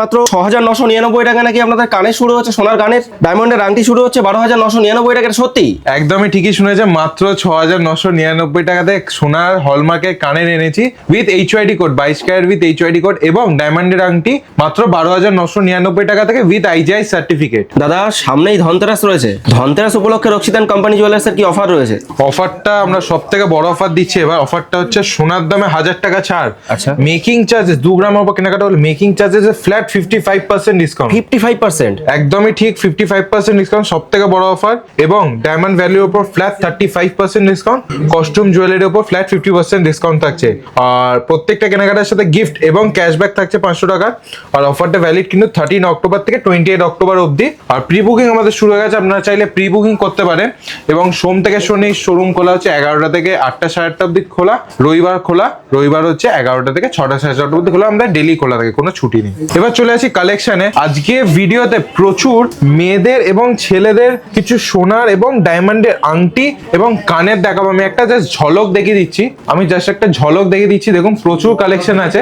মাত্র ছ হাজার নশো নিরানব্বই টাকা নাকি আপনাদের কানে শুরু হচ্ছে সোনার গানের? ডায়মন্ডের আংটি শুরু হচ্ছে বারো হাজার নশো নিরানব্বই টাকা সত্যি? একদমই ঠিকই শুনেছে মাত্র ছ হাজার নশো নিরানব্বই টাকাতে সোনার হলমার্কের কানের এনেছি উইথ এইচ ওয়াইডি কোড বাইশ carat with H UID code এবং ডায়মন্ডের আংটি মাত্র বারো হাজার নশো নিরানব্বই টাকা থেকে উইথ আইজিআই সার্টিফিকেট দাদা সামনেই ধনতেরাস রয়েছে। ধনতেরাস উপলক্ষে রক্ষিতান কোম্পানি জুয়েলার্সের কি অফার রয়েছে? অফারটা আমরা সব থেকে বড় অফার দিচ্ছি এবার অফারটা হচ্ছে সোনার দামে হাজার টাকা ছাড়। আচ্ছা। মেকিং চার্জেস দু গ্রাম কেনাকাটা হলে making charges flat fifty five percent discount fifty five percent একদমই ঠিক ফিফটি ফাইভ পার্সেন্ট ডিসকাউন্ট সব থেকে বড় অফার এবং ডায়মন্ড ভ্যালির উপর flat thirty five percent discount costume জুয়েলারির উপর ফ্ল্যাট ফিফটি পার্সেন্ট ডিসকাউন্ট থাকছে। আর প্রত্যেকটা কেনাকাটার সাথে গিফট এবং ক্যাশব্যাক থাকছে পাঁচশো টাকা। আর অফারটা ভ্যালিড কিন্তু থার্টিন অক্টোবর থেকে টোয়েন্টি এইট অক্টোবর অবধি। আর প্রি বুকিং আমাদের শুরু হয়ে গেছে আপনারা চাইলে প্রি বুকিং করতে পারেন। এবং সোম থেকে শনি শোরুম খোলা হচ্ছে এগারোটা থেকে আটটা সাড়ে আটটা অবধি খোলা। রবিবার খোলা রবিবার হচ্ছে এগারোটা থেকে ছটা সাড়ে ছটা অবধি খোলা। আমরা ডেলি খোলা থাকে কোনো ছুটি নেই। এবার চলে আসি কালেকশনে আজকে ভিডিওতে প্রচুর মেয়েদের এবং ছেলেদের কিছু সোনার এবং ডায়মন্ডের আংটি এবং কানের দেখাবো। আমি একটা জাস্ট ঝলক দেখিয়ে দিচ্ছি। আমি জাস্ট একটা ঝলক দেখিয়ে দিচ্ছি। দেখুন প্রচুর কালেকশন আছে।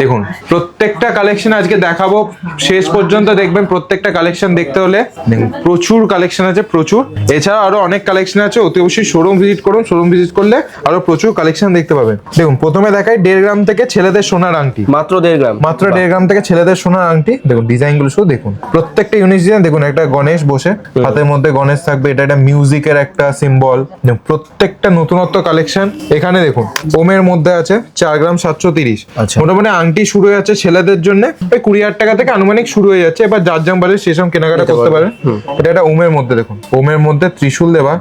দেখুন প্রত্যেকটা কালেকশন আজকে দেখাবো। শেষ পর্যন্ত দেখবেন প্রত্যেকটা কালেকশন দেখতে হলে। দেখুন প্রচুর কালেকশন আছে প্রচুর। এছাড়া আরও অনেক কালেকশন আছে। অতি অবশ্যই শোরুম ভিজিট করুন। শোরুম ভিজিট করলে আরও প্রচুর কালেকশন দেখতে পাবেন। দেখুন প্রথমে দেখাই দেড় গ্রাম থেকে ছেলেদের সোনার আংটি। মাত্র দেড় গ্রাম। মাত্র দেড় গ্রাম থেকে ছেলেদের সোনার আংটি দেখুন ডিজাইনগুলো শুধু দেখুন। প্রত্যেকটা ইউনিক ডিজাইন দেখুন একটা গণেশ বসে হাতের মধ্যে গণেশ থাকবে এটা একটা মিউজিকের একটা সিম্বল প্রত্যেকটা নতুনত্ব কালেকশন এখানে দেখুন ওমের মধ্যে আছে চার গ্রাম সাতশো তিরিশ। আচ্ছা। মোটামুটি আংটি শুরু হয়ে যাচ্ছে ছেলেদের জন্য কুড়ি হাজার টাকা থেকে আনুমানিক শুরু হয়ে যাচ্ছে এবার যার যাম বাড়ি সেসব কেনাকাটা করতে। পারে। এটা একটা ওমের মধ্যে দেখুন ওমের মধ্যে ত্রিশূল দেওয়া।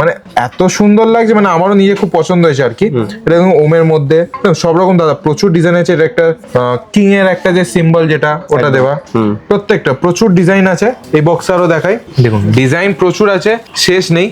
মানে এত সুন্দর লাগছে মানে আমারও নিজে খুব পছন্দ হয়েছে আর কি। এটা দেখুন ওমের মধ্যে সব রকম দাদা প্রচুর ডিজাইন আছে এটা একটা কিং এর একটা যে সিম্বল যেটা ওটা দেওয়া। প্রত্যেকটা প্রচুর ডিজাইন আছে এই বক্স আরও দেখাই। দেখুন। ডিজাইন প্রচুর আছে শেষ নেই।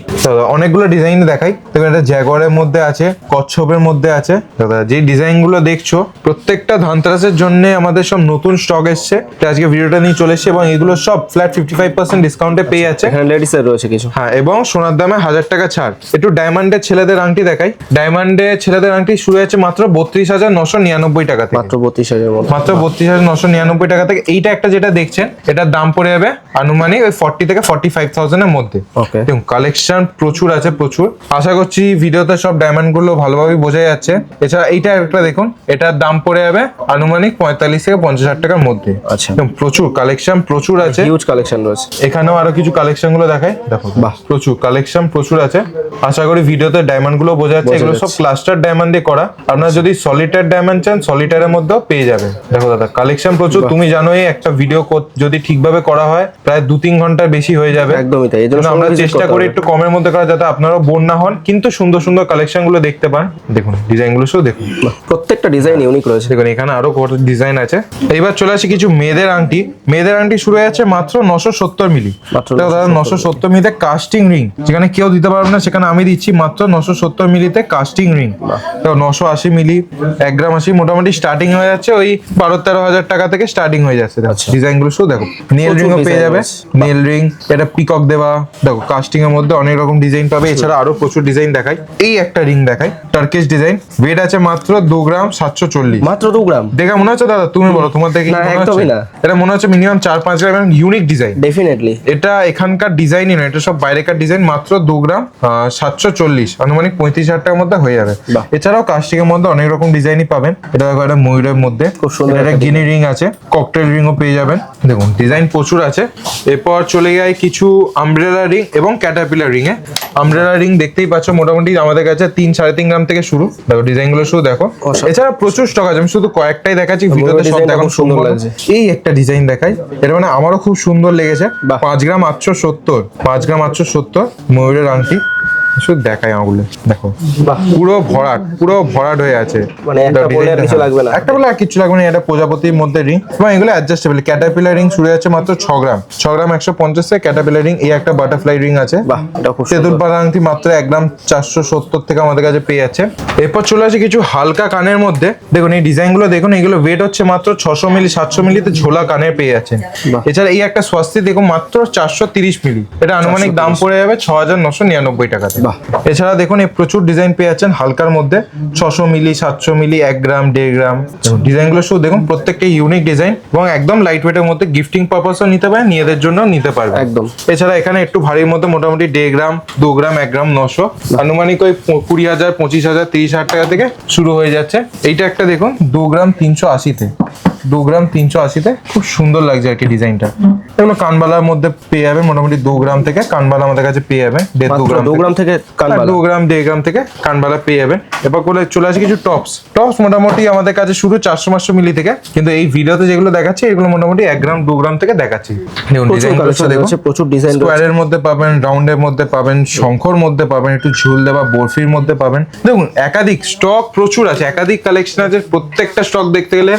অনেকগুলো ডিজাইন দেখাই। দেখুন এটা জ্যাগরের মধ্যে আছে কচ্ছপের মধ্যে আছে। দাদা যে ডিজাইনগুলো দেখছ প্রত্যেকটা ধানতেরাসের জন্য আমাদের সব নতুন স্টক এসছে। আজকে ভিডিওটা নিয়ে চলে এসছে এবং এগুলো সব ফ্ল্যাট ফিফটি ফাইভ পার্সেন্ট ডিসকাউন্টে পেয়ে যাচ্ছে। এখানে লেডিসের রয়েছে কিছু। হ্যাঁ এবং সোনার দামে হাজার টাকা ছাড়। একটু ডায়মন্ডের ছেলেদের আংটি দেখাই। ডায়মন্ডের ছেলেদের আংটি শুরু হয়েছে মাত্র বত্রিশ হাজার নশো নিরানব্বই টাকা মাত্র বত্রিশ হাজার মাত্র বত্রিশ হাজার নশো নিরানব্বই টাকা থেকে এইটা একটা যেটা দেখছেন এটার দাম পড়ে যাবে আনুমানিক ওই ফর্টি থেকে ফর্টি ফাইভ থাউজেন্ডের মধ্যে। দেখুন কালেকশন প্রচুর আছে প্রচুর। আশা করছি ভিডিওতে সব ভালোভাবে বোঝা যাচ্ছে। এছাড়া এইটা একটা দেখুন এটার দাম পড়ে যাবে আনুমানিক পঁয়তাল্লিশ থেকে পঞ্চাশ হাজার টাকার মধ্যে। আচ্ছা। প্রচুর কালেকশন প্রচুর আছে। হিউজ কালেকশন রয়েছে। এখানেও আরও কিছু কালেকশনগুলো দেখাই। দেখো বাহ। প্রচুর কালেকশন প্রচুর আছে। আশা করি ভিডিওতে ডায়মন্ডগুলো বোঝা যাচ্ছে। এগুলো সব। ক্লাস্টার ডায়মন্ড দিয়ে করা। আপনারা যদি সলিটার ডায়মন্ড চান সলিটারের মধ্যেও পেয়ে যাবেন। দেখো দাদা কালেকশন প্রচুর তুমি জানোই একটা ভিডিও যদি ঠিকভাবে করা হয় প্রায় দু তিন ঘণ্টার বেশি হয়ে যাবে। একদমই তাই এই জন্য জন্য আমরা চেষ্টা করি একটু কমের মধ্যে করা যাতে আপনারাও বোর না হন কিন্তু সুন্দর সুন্দর কালেকশনগুলো দেখতে পান। দেখুন ডিজাইনগুলো শুধু দেখুন। প্রত্যেকটা ডিজাইন ইউনিক রয়েছে। দেখুন এখানে আরও কত ডিজাইন আছে। এইবার চলে আসি কিছু মেয়েদের আংটি। মেয়েদের আংটি শুরু হয়ে যাচ্ছে মাত্র নশো সত্তর মিলি। দাদা নশো সত্তর মিলিতে কাস্টিং রিং যেখানে কেউ দিতে পারবে না সেখানে আমি দিচ্ছি মাত্র নশো সত্তর মিলিতে কাস্টিং রিং নশো আশি মিলি এক গ্রাম আশি মোটামুটি স্টার্টিং হয়ে যাচ্ছে ওই বারো তেরো হাজার টাকা থেকে স্টার্টিং হয়ে যাচ্ছে ডিজাইনগুলো শুধু দেখো নেল প্রচুর রিংও পেয়ে যাবে নেল রিং এটা পিকক দেওয়া দেখো কাস্টিং এর মধ্যে অনেক রকম ডিজাইন পাবে এছাড়া আরও প্রচুর ডিজাইন দেখাই এই একটা রিং দেখাই টার্কিশ ডিজাইন ওয়েট আছে মাত্র দু গ্রাম সাতশো চল্লিশ। মাত্র দু গ্রাম? দেখে মনে হচ্ছে দাদা তুমি বলো তোমার দেখে একদমই না। এটা মনে হচ্ছে মিনিমাম চার পাঁচ গ্রাম ইউনিক ডিজাইন ডেফিনেটলি এটা এখানকার ডিজাইনই নয় এটা সব বাইরেকার ডিজাইন মাত্র দু গ্রাম সাতশো চল্লিশ। আনুমানিক পঁয়ত্রিশ হাজার টাকার মধ্যে হয়ে যাবে। এছাড়াও কাস্টিং এর মধ্যে অনেক রকম ডিজাইনই পাবেন। এটা দেখো একটা ময়ূরের মধ্যে। খুব সুন্দর একটা গিনি রিং আছে। ককটেল রিংও পেয়ে যাবেন। দেখুন ডিজাইন প্রচুর আছে। এরপর চলে যায় কিছু আমব্রেলা রিং এবং ক্যাটাপিলার রিং এ আমব্রেলা রিং দেখতেই পাচ্ছ মোটামুটি আমাদের কাছে তিন সাড়ে তিন গ্রাম থেকে শুরু। দেখো ডিজাইনগুলো শুধু দেখো। এছাড়া প্রচুর স্টক আছে আমি শুধু কয়েকটাই দেখাচ্ছি ভিডিওতে সব দেখানো সুন্দর লাগছে। এই একটা ডিজাইন দেখাই। এটা মানে আমারও খুব সুন্দর লেগেছে। পাঁচ গ্রাম আটশো সত্তর পাঁচ গ্রাম আটশো সত্তর ময়ূরের আংটি। শুধু দেখাই আমাগুলো দেখো। পুরো ভরাট পুরো ভরাট হয়ে আছে। মানে একটা এটা বললে আর কিছু। লাগবে না। একটা বলে আর কিছু লাগবে না এটা প্রজাপতির মধ্যে রিং এবং এগুলো অ্যাডজাস্টেবল ক্যাটাপিলার রিং শুরু আছে মাত্র ছ গ্রাম। ছ গ্রাম একশো পঞ্চাশ থেকে ক্যাটাপিলার রিং এই একটা বাটারফ্লাই রিং আছে। তেঁতুল সুন্দর আংটি মাত্র এক গ্রাম চারশো সত্তর থেকে আমাদের কাছে পেয়ে যাচ্ছে। এরপর চলে আসে কিছু হালকা কানের মধ্যে। দেখুন এই ডিজাইনগুলো দেখুন এগুলো ওয়েট হচ্ছে মাত্র ছশো মিলি সাতশো মিলিতে ঝোলা কানের পেয়ে যাচ্ছেন এছাড়া এই একটা স্বস্তি দেখুন মাত্র চারশো তিরিশ মিলি। এটা আনুমানিক দাম পড়ে যাবে ছ হাজার নশো নিরানব্বই টাকাতে বাহ। এছাড়া দেখুন এই প্রচুর ডিজাইন পেয়ে যাচ্ছেন হালকার মধ্যে। ছশো মিলি সাতশো মিলি এক গ্রাম দেড় গ্রাম। ডিজাইনগুলো শুধু দেখুন প্রত্যেকটা ইউনিক ডিজাইন এবং একদম লাইট ওয়েটের মধ্যে গিফটিং পারপাসও নিতে পারেন নিজেদের জন্য নিতে পারবেন। একদম। এছাড়া এখানে একটু ভারীর মধ্যে মোটামুটি দেড় গ্রাম দু গ্রাম এক গ্রাম নশো। আনুমানিক ওই কুড়ি হাজার পঁচিশ হাজার তিরিশ হাজার টাকা থেকে শুরু হয়ে যাচ্ছে। এইটা একটা দেখুন দু গ্রাম তিনশো আশিতে। দু গ্রাম তিনশো আশিতে খুব সুন্দর লাগছে আর কি ডিজাইনটা এগুলো কানবালার মধ্যে পেয়ে যাবে মোটামুটি দু গ্রাম থেকে কানবালা আমাদের কাছে পেয়ে যাবে দেড় দু গ্রাম দু থেকে। গ্রাম থেকে দু গ্রাম দেড় গ্রাম থেকে কানবালা পেয়ে যাবেন। এবার করে চলে আসে কিছু টপস টপস মোটামুটি আমাদের কাছে শুরু চারশো পাঁচশো মিলি থেকে। কিন্তু এই ভিডিওতে যেগুলো দেখাচ্ছে এগুলো মোটামুটি এক গ্রাম দু গ্রাম থেকে দেখাচ্ছি। দেখুন প্রচুর ডিজাইন ডিজাইন স্কোয়ারের মধ্যে পাবেন রাউন্ডের মধ্যে পাবেন শঙ্খর মধ্যে পাবেন একটু ঝুল দেওয়া বরফির মধ্যে পাবেন। দেখুন একাধিক স্টক প্রচুর আছে একাধিক কালেকশন আছে। প্রত্যেকটা স্টক দেখতে গেলে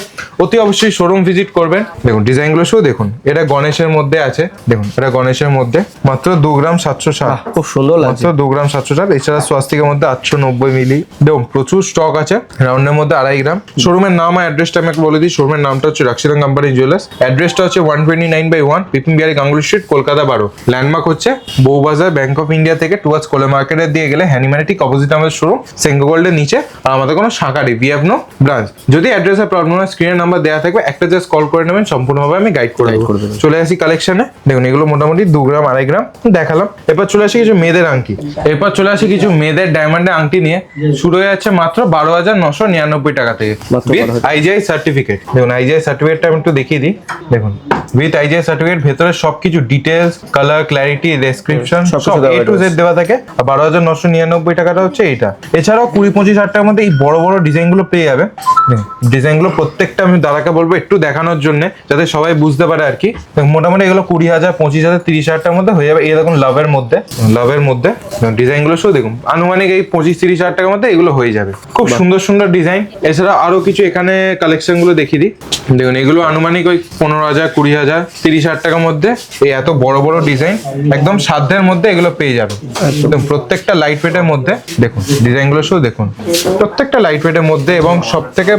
অতি অবশ্যই শোরুম ভিজিট করবেন। দেখুন ডিজাইনগুলো শুধু দেখুন এটা গণেশের মধ্যে আছে। দেখুন এটা গণেশের মধ্যে মাত্র দু গ্রাম সাতশো ষাট। বাহ, খুব সুন্দর লাগছে। মাত্র দু গ্রাম সাতশো ষাট এছাড়া স্বাস্তিকের মধ্যে আটশো নব্বই মিলি। দেখুন প্রচুর স্টক আছে রাউন্ডের মধ্যে আড়াই গ্রাম। শোরুমের নাম আর অ্যাড্রেসটা আমি বলে দিই। শোরুমের নামটা হচ্ছে রাক্সিদান কোম্পানি জুয়েলার্স অ্যাড্রেসটা হচ্ছে one twenty nine by one Bipin Behari Ganguly street Kolkata বারো ল্যান্ডমার্ক হচ্ছে বউবাজার ব্যাংক অফ ইন্ডিয়া থেকে টুয়ার্স কোলে মার্কেটের দিয়ে গেলে হ্যানিম্যানে ঠিক অপোজিট আমাদের শোরুম সেঙ্গো গোল্ডের নিচে আর আমাদের কোনো শাখা নেই বি নো ব্রাঞ্চ যদি অ্যাড্রেসের প্রবলেম হয় স্ক্রিনের নাম্বার দেওয়া থাকবে একটা জাস্ট কল করে নেবেন সম্পূর্ণভাবে আমি গাইড করে। চলে আসি কালেকশনে দেখুন এগুলো মোটামুটি দু গ্রাম আড়াই গ্রাম দেখালাম। এবার চলে আসি কিছু মেয়েদের আংটি। এরপর চলে আসি কিছু মেয়েদের ডায়মন্ডের আংটি নিয়ে। শুরু হয়ে যাচ্ছে মাত্র বারো হাজার নশো নিরানব্বই টাকা থেকে। 12,000 আইজিআই সার্টিফিকেট দেখুন আইজিআই সার্টিফিকেটটা আমি একটু দেখিয়ে দিই। দেখুন উইথ আইজিআই সার্টিফিকেট ভেতরে সবকিছু ডিটেলস কালার ক্ল্যারিটি ডেসক্রিপশন সব এ টু জেড দেওয়া থাকে। আর বারো হাজার নশো নিরানব্বই টাকাটা হচ্ছে এইটা। এছাড়াও কুড়ি পঁচিশ হাজার টাকার মধ্যে এই বড় বড় ডিজাইনগুলো পেয়ে যাবে। ডিজাইনগুলো প্রত্যেকটা আমি দাদাকে বলব একটু দেখানোর জন্য যাতে সবাই বুঝতে পারে আর কি। মোটামুটি এগুলো কুড়ি হাজার পঁচিশ হাজার তিরিশ হাজার টাকার মধ্যে হয়ে যাবে। দেখুন লাভের মধ্যে। লাভের মধ্যে। ডিজাইনগুলো শুধু দেখুন আনুমানিক এই পঁচিশ তিরিশ হাজার টাকার মধ্যে এগুলো হয়ে যাবে। খুব সুন্দর সুন্দর ডিজাইন। এছাড়া আরও কিছু এখানে কালেকশনগুলো দেখিয়ে দিই। দেখুন এগুলো আনুমানিক ওই পনেরো হাজার কুড়ি হাজার তিরিশ হাজার টাকার মধ্যে এই এত বড় বড় ডিজাইন একদম সাধ্যের মধ্যে এগুলো পেয়ে যাবে। একদম প্রত্যেকটা লাইট ওয়েটের মধ্যে দেখুন ডিজাইনগুলো শুধু দেখুন। প্রত্যেকটা লাইট ওয়েটের মধ্যে এবং সব থেকে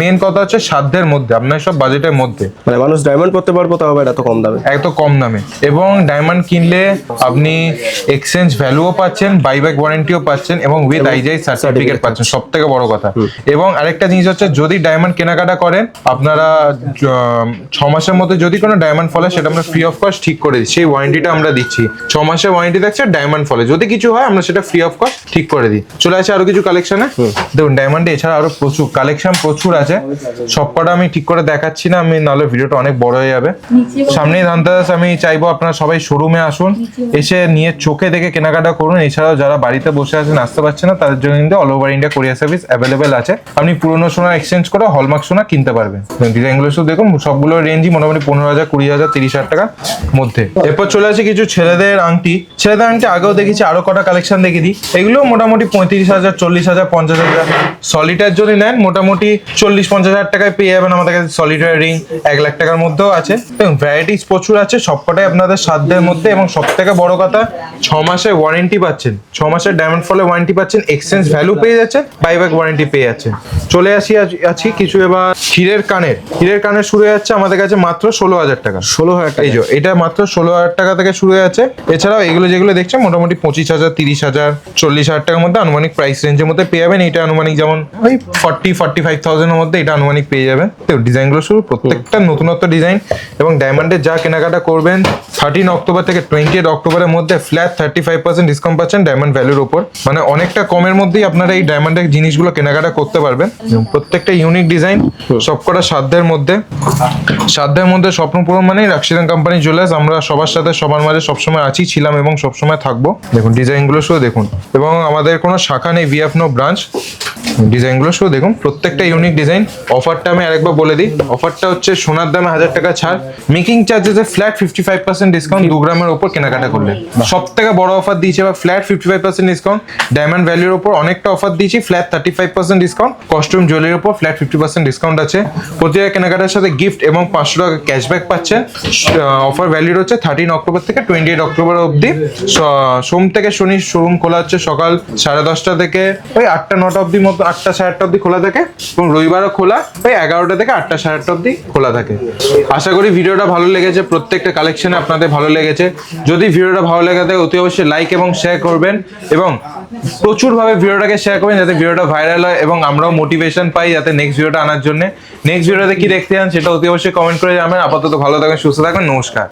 মেন কথা হচ্ছে সাধ্যের মধ্যে আপনার সব বাজেটের মধ্যে। মানে মানুষ ডায়মন্ড করতে পারব তাও এত কম দামে? এত কম দামে। এবং ডায়মন্ড কিনলে আপনি এক্সচেঞ্জ ভ্যালুও পাচ্ছেন বাইব্যাক ওয়ারেন্টিও পাচ্ছেন এবং উইথ আইজিআই সার্টিফিকেট পাচ্ছেন। সব থেকে বড় কথা। এবং আরেকটা জিনিস হচ্ছে যদি ডায়মন্ড কেনাকাটা করেন আপনারা ছ মাসের মধ্যে যদি কোনো ডায়মন্ড ফলে সেটা আমরা ফ্রি অফ কস্ট ঠিক করে দিই সেই ওয়ারেন্টিটা আমরা দিচ্ছি। ছ মাসের ওয়ারেন্টি থাকছে ডায়মন্ড ফলে। যদি কিছু হয় আমরা সেটা ফ্রি অফ কস্ট ঠিক করে দিই। চলে আসে আরও কিছু কালেকশনে দেখুন ডায়মন্ডে এছাড়া আরও প্রচুর কালেকশন প্রচুর আছে। সবকটা আমি ঠিক করে দেখাচ্ছি না আমি নাহলে ভিডিওটা অনেক বড় হয়ে যাবে। সামনেই ধানতেরাস আমি চাইব আপনারা সবাই শোরুমে আসুন। এসে নিয়ে চোখে দেখে কেনাকাটা করুন এছাড়াও যারা বাড়িতে বসে আছেন, আসতে পারছে না, তাদের জন্য কিন্তু all over India courier service available আছে। আপনি পুরনো সোনা এক্সচেঞ্জ করে হলমার্ক সোনা কিনতে পারবেন। ডিজাইনগুলো শুধু দেখুন সবগুলো রেঞ্জই মোটামুটি পনেরো হাজার, কুড়ি হাজার, তিরিশ হাজার টাকার মধ্যে। এরপর চলে আসে কিছু ছেলেদের আংটি। ছেলেদের আংটি আগেও দেখেছি, আরও কটা কালেকশন দেখে দিই। এগুলো মোটামুটি পঁয়ত্রিশ হাজার, চল্লিশ হাজার, পঞ্চাশ হাজার সলিটার যদি নেন, মোটামুটি চল্লিশ, পঞ্চাশ হাজার টাকায় পেয়ে যাবেন আমাদের কাছে। সলিটার রিং এক লাখ টাকার মধ্যেও আছে। এবং ভ্যারাইটিস প্রচুর আছে, সবকটাই আপনাদের সাধ্যের মধ্যে এবং সব থেকে বড় কথা, ছ মাসের ওয়ারেন্টি পাচ্ছেন। ছ মাসের ডায়মন্ড ফলে ওয়ারেন্টি পাচ্ছেন এক্সচেঞ্জ ভ্যালু পেয়ে যাচ্ছেন বাইব্যাক ওয়ারেন্টি পেয়ে যাচ্ছেন চলে আসি আছি কিছু এবার হিরের কানের। হিরের কানের শুরু হয়ে যাচ্ছে আমাদের কাছে মাত্র ষোলো হাজার টাকা। ষোলো হাজার টাকা। এই যে এটা মাত্র ষোলো হাজার টাকা থেকে শুরু হয়ে যাচ্ছে। এছাড়াও এগুলো যেগুলো দেখছেন মোটামুটি পঁচিশ হাজার তিরিশ হাজার চল্লিশ হাজার টাকার মধ্যে আনুমানিক প্রাইস রেঞ্জের মধ্যে পেয়ে যাবেন। এটা আনুমানিক যেমন ওই ফর্টি ফর্টি ফাইভ থাউজেন্ডের মধ্যে এটা আনুমানিক পেয়ে যাবেন। তো ডিজাইনগুলো শুরু প্রত্যেকটা নতুনত্ব ডিজাইন এবং ডায়মন্ডের যা কেনাকাটা করবেন থার্টিন অক্টোবর থেকে টোয়েন্টি অক্টোবরের মধ্যে flat thirty five percent discount পাচ্ছেন। ডায়মন্ড ভ্যালুর উপর। মানে অনেকটা কমের মধ্যেই আপনারা এই ডায়মন্ডের জিনিসগুলো কেনাকাটা করতে পারবেন। প্রত্যেকটা ইউনিক ডিজাইন সবকটা সাধ্যের মধ্যে। সাধ্যের মধ্যে স্বপ্ন পূরণ মানেই রাক্সিদান কোম্পানি জুয়েলার্স আমরা সবার সাথে সবার মাঝে সবসময় আছি ছিলাম এবং সবসময় থাকব। দেখুন ডিজাইনগুলো শুধু দেখুন। এবং আমাদের কোনো শাখা নেই ভিএফ নো ব্রাঞ্চ ডিজাইনগুলো শুধু দেখুন প্রত্যেকটা ইউনিক ডিজাইন অফারটা আমি আরেকবার বলে দিই। অফারটা হচ্ছে সোনার দামে হাজার টাকা ছাড়। Making চার্জেসে flat fifty five percent discount দু গ্রামের উপর কেনাকাটা করলে। সব থেকে বড় অফার দিয়েছে এবার flat fifty five percent discount diamond ভ্যালির উপর অনেকটা অফার দিয়েছি flat thirty five percent discount costume জুয়েলারির উপর ফ্ল্যাট ফিফটি পার্সেন্ট ডিসকাউন্ট আছে। প্রতিটা কেনাকাটার সাথে গিফট এবং পাঁচশো টাকা ক্যাশব্যাক পাচ্ছেন অফার ভ্যালিড হচ্ছে থার্টিন অক্টোবর থেকে টোয়েন্টি এইট অক্টোবর অবধি। স- সোম থেকে শনি শোরুম খোলা হচ্ছে সকাল সাড়ে দশটা থেকে ওই আটটা নটা অবধি মতো আটটা সাড়ে আটটা অবধি খোলা থাকে এবং রবিবারও খোলা ওই এগারোটা থেকে আটটা সাড়ে আটটা অবধি খোলা থাকে। আশা করি ভিডিওটা ভালো লেগেছে, প্রত্যেকটা কালেকশনে আপনাদের ভালো লেগেছে। যদি ভিডিওটা ভালো লেগে থাকে, অতি অবশ্যই লাইক এবং শেয়ার করবেন এবং প্রচুরভাবে ভিডিওটাকে শেয়ার করবেন যাতে ভিডিওটা ভাইরাল হয় এবং আমরাও মোটিভেশন পাই যাতে নেক্সট ভিডিওটা আনার জন্য। নেক্সট ভিডিওতে কি দেখতে চান সেটা অতি অবশ্যই কমেন্ট করে জানাবেন। আপাতত ভালো থাকবেন, সুস্থ থাকবেন, নমস্কার।